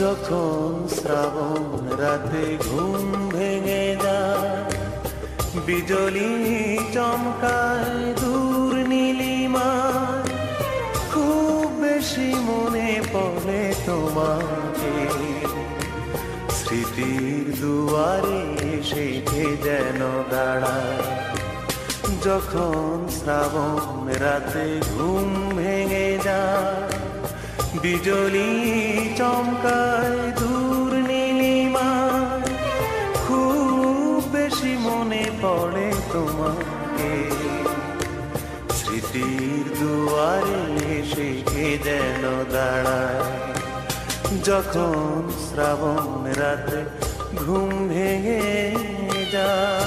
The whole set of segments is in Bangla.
যখন শ্রাবণ রাতে ঘুম ভেঙে যায়, বিজলি চমকায় দূর নীলিমায়, খুব বেশি মনে পড়ে তোমাকে। স্মৃতির দুয়ারে এসে যেন দাঁড়ায়, যখন শ্রাবণ রাতে ঘুম ভেঙে যায় বিজলি চমকায় দূর নীলিমায় খুব বেশি মনে পড়ে তোমাকে। স্মৃতির দুয়ারে এসে যেন দাঁড়ায়। যখন শ্রাবণ রাতে ঘুম ভেঙে যায়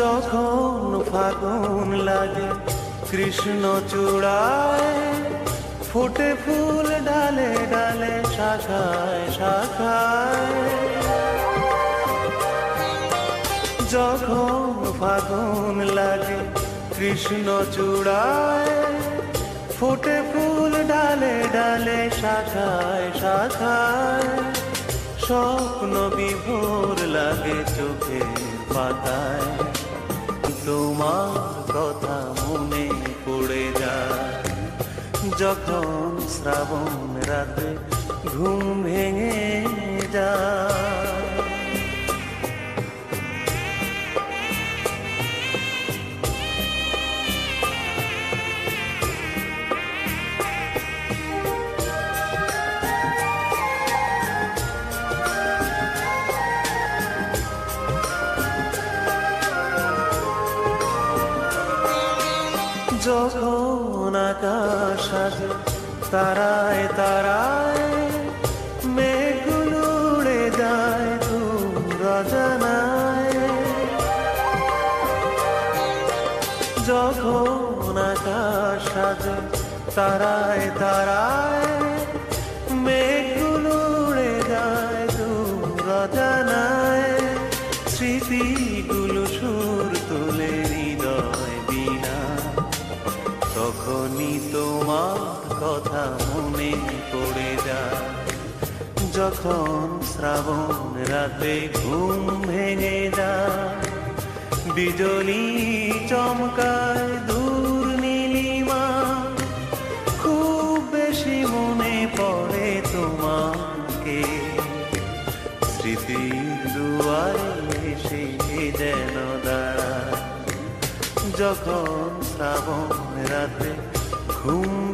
যখন ফাগুন লাগে, কৃষ্ণ চূড়ায় ফুটে ফুল ডালে ডালে, শাখায় শাখায়। যখন ফাগুন লাগে, কৃষ্ণ চূড়ায় ফুটে ফুল ডালে ডালে, শাখায় শাখায়। স্বপ্ন বিভোর লাগে চোখে পাতায়। তোমার কথা মনে পড়ে যায়। যখন শ্রাবণ রাতে ঘুম ভেঙে যখন আকাশ আগে তারায় তারায় মেঘগুলো উড়ে যায় তোমরা যখন আকাশ আগে তারায় তারায় মেঘগুলো উড়ে যায় তোমরা জানায়। স্মৃতিগুলো সুর তোমার কথা মনে পড়ে যায়। যখন শ্রাবণ রাতে ঘুম ভেঙে যায়, বিজলি চমকায় দূর নীলিমা। খুব বেশি মনে পড়ে তোমাকে। স্মৃতির দুয়ারে এসে যেন দাঁড়ায়। যখন শ্রাবণ রাতে ঘুম